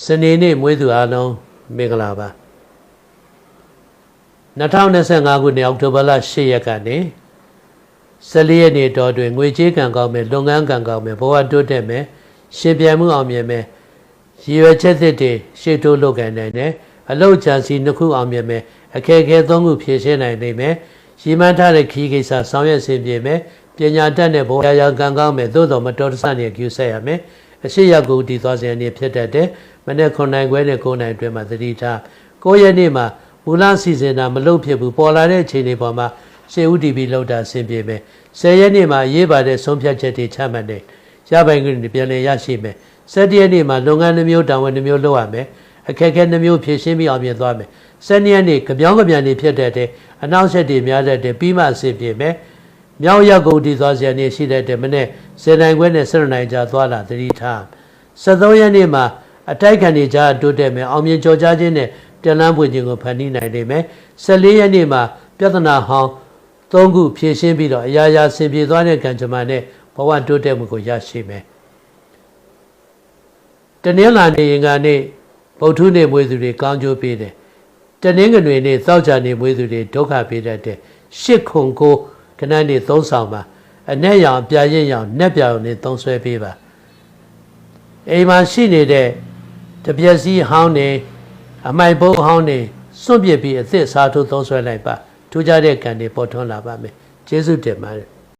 စနေနေ့မွေးသူအားလုံးမင်္ဂလာပါ2025ခုနှစ်အောက်တိုဘာလ10ရက်ကနေ14ရက်နေ့တော်တွင်ငွေကြေးကံကောင်းမယ်လုပ်ငန်းကံကောင်းမယ်ဘဝတိုးတက်မယ်ရှင်ပြန်မှုအောင်မြင်မယ်ရည်ရွယ်ချက်သစ်တွေရှေ့တိုးလုပ်ကိုင်နိုင်တယ်အလောက်ချန်စီနှစ်ခုအောင်မြင်မယ်အခက်အခဲသုံးခုဖြေရှင်းနိုင်နိုင်မယ်ရည်မှန်းထားတဲ့ခီးကိစ္စဆောင်ရွက်ဆင်ပြေမယ်ပညာတတ်တဲ့ဘဝရာကံကောင်းမယ်သို့တော်မတော်တဆနေကျူဆက်ရမယ်အရှိရကိုတည်သွားစဉ်အနေဖြစ်တတ်တယ် မနေ့9နိုင်ခွဲနဲ့9နိုင်အတွင်းမှာသတိထား9ရက်နေ့မှာမူလစီစဉ်တာမလုပ်ဖြစ်ဘူးပေါ်လာတဲ့အခြေအနေပေါ်မှာရှေးဥတီပီလောက်တာအဆင်ပြေမယ်10ရက်နေ့မှာရေးပါတဲ့ဆုံးဖြတ်ချက်တွေချမှတ်တယ်ရပိုင်ခွင့်တွေပြန်လည်ရရှိမယ်17ရက်နေ့မှာလုပ်ငန်းတစ်မျိုးတာဝန်တစ်မျိုးလုပ်ရမယ်အခက်အခဲတစ်မျိုးဖြည့်ရှင်းပြီးအောင်မြင်သွားမယ်12ရက်နေ့ကြပြောင်းကြပြန်နေဖြစ်တဲ့အနောက်ဆက်တွေများတဲ့ပြီးမှအဆင်ပြေမယ်မြောက်ရောက်ကုန်တည်သွားစရာနေရှိတဲ့မနေ့10နိုင်ခွဲနဲ့7နိုင်ကြာသွားလာသတိထား73ရက်နေ့မှာ အတိုက်ခံနေကြတိုးတက်မယ်အောင်မြင်ကြော်ကြားခြင်းနဲ့ပြန်လန်းပွင့်ခြင်းကိုဖန်တီးနိုင်နိုင်မယ်14ရက်နေ့မှာပြဿနာဟောင်းသုံးခုဖြည့်ရှင်းပြီးတော့အရာရာဆင်ပြေသွားတဲ့ကံကြမ္မာနဲ့ဘဝတိုးတက်မှုကိုရရှိမယ်တနင်္လာနေ့ရင်ကနေဗုဒ္ဓနေ့မွေးသူတွေကောင်းကျိုးပေးတယ်တနင်္ဂနွေနေ့သောကြာနေ့မွေးသူတွေဒုက္ခပေးတတ်တယ်ရှစ်ခုကိုခဏနေသုံးဆောင်ပါအ내ရောင်ပြရင်ရောင်နှက်ပြောင်နေသုံးဆွဲပေးပါအိမ်မှာရှိနေတဲ့ တပြက်စီဟောင်းနေအမိုက်ဘုံဟောင်းနေစွန့်ပစ်ပြီးအသစ်စားထိုးသုံးဆွဲလိုက်ပါထူးခြားတဲ့ကံတွေပေါ်ထွန်းလာပါမယ်ကျေးဇူးတင်ပါတယ်